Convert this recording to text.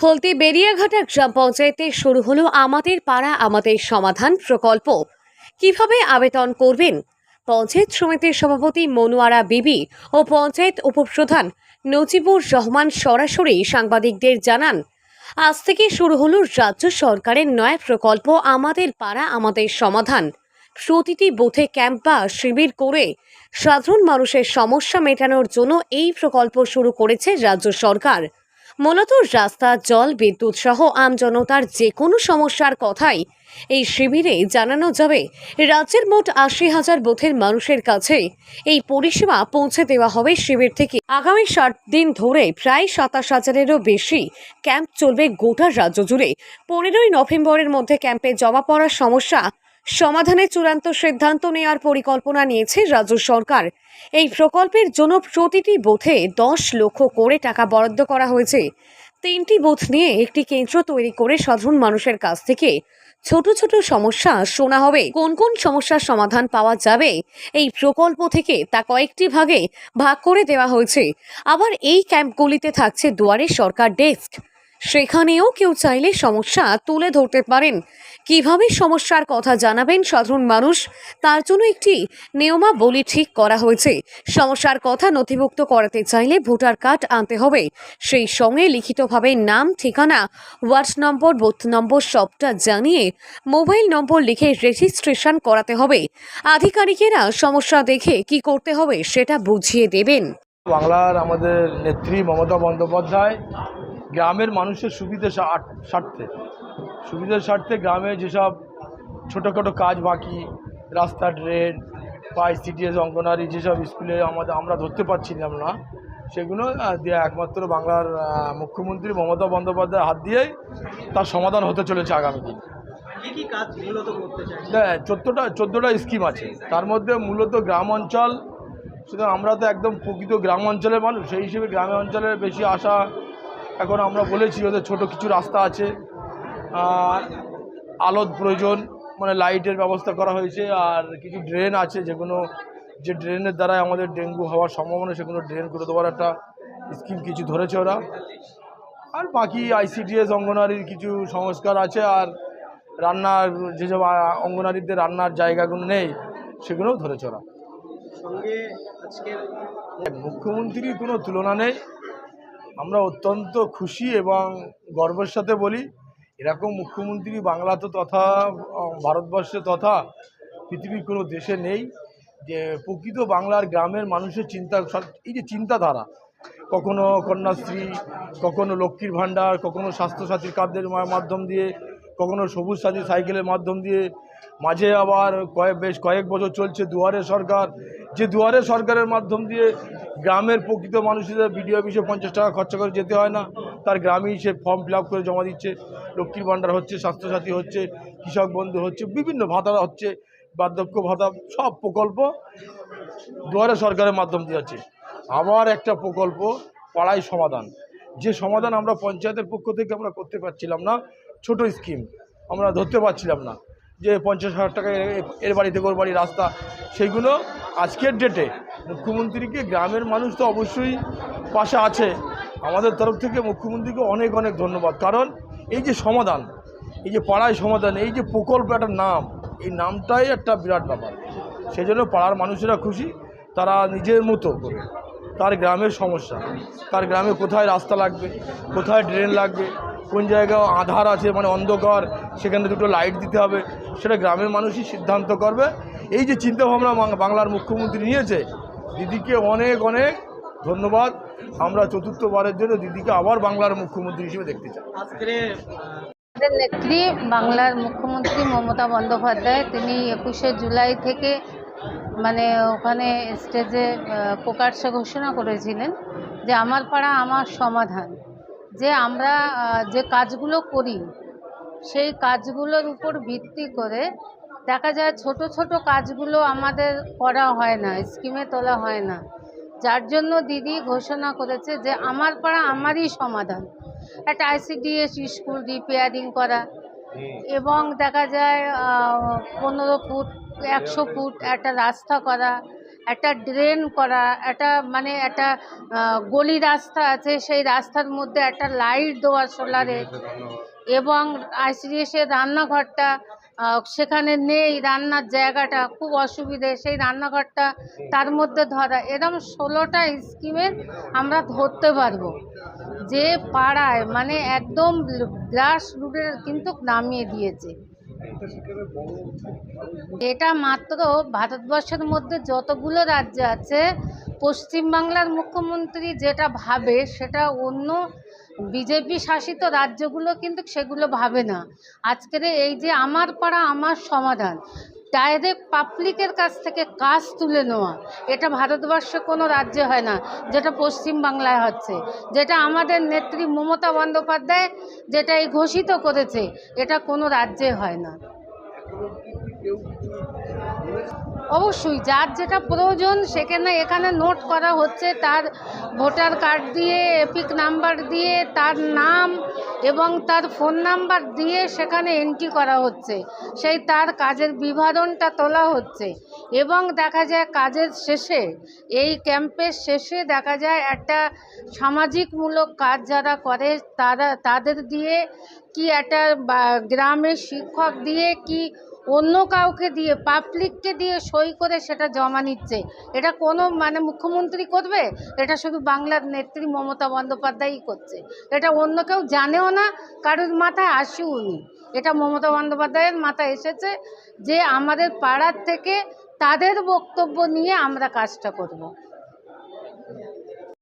ফলতি বেরিয়াঘাটা গ্রাম পঞ্চায়েতে শুরু হলো আমাদের পাড়া, আমাদের সমাধান প্রকল্প। কীভাবে আবেদন করবেন? পঞ্চায়েত সমিতির সভাপতি মনোয়ারা বিবি ও পঞ্চায়েত উপপ্রধান নজিবুর রহমান সরাসরি সাংবাদিকদের জানান, আজ থেকে শুরু হলো রাজ্য সরকারের নয়া প্রকল্প আমাদের পাড়া, আমাদের সমাধান। প্রতিটি বুথে ক্যাম্প বা শিবির করে সাধারণ মানুষের সমস্যা মেটানোর জন্য এই প্রকল্প শুরু করেছে রাজ্য সরকার। মূলত রাস্তা, জল, বিদ্যুৎ সহ আমজনতার যে কোনো সমস্যার কথাই এই শিবিরে জানানো যাবে। রাজ্যের মোট আশি হাজার বুথের মানুষের কাছে এই পরিষেবা পৌঁছে দেওয়া হবে শিবির থেকে। আগামী ষাট দিন ধরে প্রায় সাতাশ হাজারেরও বেশি ক্যাম্প চলবে গোটা রাজ্য জুড়ে। পনেরোই নভেম্বরের মধ্যে ক্যাম্পে জমা পড়ার সমস্যা সমাধানের চূড়ান্ত সিদ্ধান্ত নেওয়ার পরিকল্পনা নিয়েছে রাজ্য সরকার। এই প্রকল্পের জন্য প্রতিটি বুথে দশ লক্ষ করে টাকা বরাদ্দ করা হয়েছে। তিনটি বুথ নিয়ে একটি কেন্দ্র তৈরি করে সাধারণ মানুষের কাছ থেকে ছোট ছোট সমস্যা শোনা হবে। কোন কোন সমস্যার সমাধান পাওয়া যাবে এই প্রকল্প থেকে তা কয়েকটি ভাগে ভাগ করে দেওয়া হয়েছে। আবার এই ক্যাম্পগুলিতে থাকছে দুয়ারে সরকার ডেস্ক। সেখানেও কেউ চাইলে সমস্যা তুলে ধরতে পারেন। কীভাবে সমস্যার কথা জানাবেন সাধারণ মানুষ, তার জন্য একটি নিয়মাবলী ঠিক করা হয়েছে। সমস্যার কথা নথিভুক্ত করাতে চাইলে ভোটার কার্ড আনতে হবে। সেই সঙ্গে লিখিতভাবে নাম, ঠিকানা, ওয়ার্ড নম্বর, বুথ নম্বর সবটা জানিয়ে মোবাইল নম্বর লিখে রেজিস্ট্রেশন করাতে হবে। আধিকারিকেরা সমস্যা দেখে কি করতে হবে সেটা বুঝিয়ে দেবেন। বাংলার আমাদের নেত্রী মমতা বন্দ্যোপাধ্যায় গ্রামের মানুষের সুবিধে স্বার্থে। সুবিধার স্বার্থে গ্রামে যেসব ছোটোখাটো কাজ বাকি রাস্তা ড্রেন বা সিটিএস অঙ্গনারী যেসব স্কুলে আমাদের আমরা ধরতে পারছিলাম না সেগুলো দিয়ে একমাত্র বাংলার মুখ্যমন্ত্রী মমতা বন্দ্যোপাধ্যায়ের হাত দিয়েই তার সমাধান হতে চলেছে আগামী দিন। হ্যাঁ চোদ্দোটা চোদ্দোটা স্কিম আছে। তার মধ্যে মূলত গ্রাম অঞ্চল শুধু আমরা তো একদম প্রকৃত গ্রাম অঞ্চলের মানুষ সেই হিসেবে গ্রাম অঞ্চলের বেশি আশা এখন আমরা বলেছি ওদের ছোট কিছু রাস্তা আছে আলোর প্রয়োজন মানে লাইটের ব্যবস্থা করা হয়েছে আর কিছু ড্রেন আছে যেগুলো যে ড্রেনের দ্বারাই আমাদের ডেঙ্গু হওয়ার সম্ভাবনা সেগুলো ড্রেন করে দেওয়ার একটা স্কিম কিছু ধরেছে ওরা। আর বাকি আইসিডিএস অঙ্গনারীর কিছু সংস্কার আছে আর রান্নার যেসব অঙ্গনারীদের রান্নার জায়গাগুলো নেই সেগুলোও ধরেছে ওরা। মুখ্যমন্ত্রীর কোনো তুলনা নেই আমরা অত্যন্ত খুশি এবং গর্বের সাথে বলি, এরকম মুখ্যমন্ত্রী বাংলাতে তথা ভারতবর্ষে তথা, পৃথিবীর কোনো দেশে নেই যে প্রকৃত বাংলার গ্রামের মানুষের চিন্তা এই যে চিন্তাধারা, কখনো কন্যাশ্রী, কখনো লক্ষ্মীর ভাণ্ডার, কখনো স্বাস্থ্যসাথীর কার্ডের মাধ্যম দিয়ে কখনো সবুজ সাথী সাইকেলের মাধ্যম দিয়ে। মাঝে আবার কয়েক, বেশ কয়েক বছর চলছে দুয়ারে সরকার। যে দুয়ারে সরকারের মাধ্যম দিয়ে গ্রামের প্রকৃত মানুষদের বিডিও অফিসে পঞ্চাশ টাকা খরচা করে যেতে হয় না। তার গ্রামেই সে ফর্ম ফিল করে জমা দিচ্ছে। লক্ষ্মীর ভাণ্ডার হচ্ছে, স্বাস্থ্যসাথী হচ্ছে, কৃষক বন্ধু হচ্ছে, বিভিন্ন ভাতা হচ্ছে, বার্ধক্য ভাতা, সব প্রকল্প দুয়ারে সরকারের মাধ্যম দিয়ে আছে আবার একটা প্রকল্প পাড়ায় সমাধান। যে সমাধান আমরা পঞ্চায়েতের পক্ষ থেকে আমরা করতে পারছিলাম না ছোট স্কিম। আমরা ধরতে পারছিলাম না যে পঞ্চাশ হাজার টাকা এর বাড়ি থেকে ওর বাড়ি রাস্তা। সেইগুলো আজকের ডেটে মুখ্যমন্ত্রীকে, গ্রামের মানুষ তো অবশ্যই পাশে আছে। আমাদের তরফ থেকে মুখ্যমন্ত্রীকে অনেক অনেক ধন্যবাদ। কারণ এই যে সমাধান, এই যে পাড়ায় সমাধান, এই যে প্রকল্প একটা নাম, এই নামটাই একটা বিরাট ব্যাপার। সেই জন্য পাড়ার মানুষেরা খুশি, তারা নিজের মতো করে। তার গ্রামের সমস্যা, তার গ্রামে কোথায় রাস্তা লাগবে, কোথায় ড্রেন লাগবে কোন জায়গায় আধার আছে মানে অন্ধকার সেখানে দুটো লাইট দিতে হবে সেটা গ্রামের মানুষই সিদ্ধান্ত করবে। এই যে চিন্তাভাবনা বাংলার মুখ্যমন্ত্রী নিয়েছে দিদিকে অনেক অনেক ধন্যবাদ। আমরা চতুর্থবারের জন্য দিদিকে আবার বাংলার মুখ্যমন্ত্রী হিসেবে দেখতে চাই। আমাদের নেত্রী বাংলার মুখ্যমন্ত্রী মমতা বন্দ্যোপাধ্যায় তিনি একুশে জুলাই থেকে মানে ওখানে স্টেজে প্রকাশ্যে ঘোষণা করেছিলেন যে আমার পাড়া আমার সমাধান। যে আমরা যে কাজগুলো করি, সেই কাজগুলোর উপর ভিত্তি করে দেখা যায় ছোট ছোট কাজগুলো আমাদের করা হয় না, স্কিমে তোলা হয় না। যার জন্য দিদি ঘোষণা করেছে যে আমার পাড়া আমারই সমাধান। একটা আইসিডিএস স্কুল রিপেয়ারিং করা এবং দেখা যায় পনেরো ফুট, একশো ফুট একটা রাস্তা করা। একটা ড্রেন করা, একটা মানে একটা গলি রাস্তা আছে, সেই রাস্তার মধ্যে একটা লাইট দেওয়া সোলারে এবং আইসিডিএসের রান্নাঘরটা সেখানে নেই, রান্নার জায়গাটা, খুব অসুবিধে, সেই রান্নাঘরটা তার মধ্যে ধরা এরকম ষোলোটা স্কিমের আমরা ধরতে পারব। যে পাড়ায় মানে একদম গ্রাস রুটের কিন্তু নামিয়ে দিয়েছে। এটা মাত্র ভারতবর্ষের মধ্যে যতগুলো রাজ্য আছে, পশ্চিমবাংলার মুখ্যমন্ত্রী যেটা ভাবে সেটা অন্য বিজেপি শাসিত রাজ্যগুলো কিন্তু সেগুলো ভাবে না। আজকের এই যে আমার পাড়া, আমার সমাধান। ডাইরেক্ট পাবলিকের কাছ থেকে কাজ তুলে নেওয়া। এটা ভারতবর্ষে কোনো রাজ্যে হয় না, যেটা পশ্চিমবাংলায় হচ্ছে। যেটা আমাদের নেত্রী মমতা বন্দ্যোপাধ্যায় যেটা এই ঘোষিত করেছে, এটা কোনো রাজ্যে হয় না। অবশ্যই, যার যেটা প্রয়োজন সেখানে এখানে নোট করা হচ্ছে তার ভোটার কার্ড দিয়ে, এপিক নাম্বার দিয়ে, তার নাম এবং তার ফোন নাম্বার দিয়ে সেখানে এন্ট্রি করা হচ্ছে। সেই তার কাজের বিবরণটা তোলা হচ্ছে এবং দেখা যায় কাজের শেষে, এই ক্যাম্পের শেষে দেখা যায় একটা সামাজিকমূলক কাজ যারা করে তারা, তাদের দিয়ে কি একটা গ্রামের শিক্ষক দিয়ে কি অন্য কাউকে দিয়ে পাবলিককে দিয়ে সই করে সেটা জমা নিচ্ছে। এটা কোনো মানে মুখ্যমন্ত্রী করবে? এটা শুধু বাংলার নেত্রী মমতা বন্দ্যোপাধ্যায়ই করছে। এটা অন্য কেউ জানেও না, কারোর মাথায় আসেও নি। এটা মমতা বন্দ্যোপাধ্যায়ের মাথায় এসেছে যে আমাদের পাড়ার থেকে তাদের বক্তব্য নিয়ে আমরা কাজটা করব।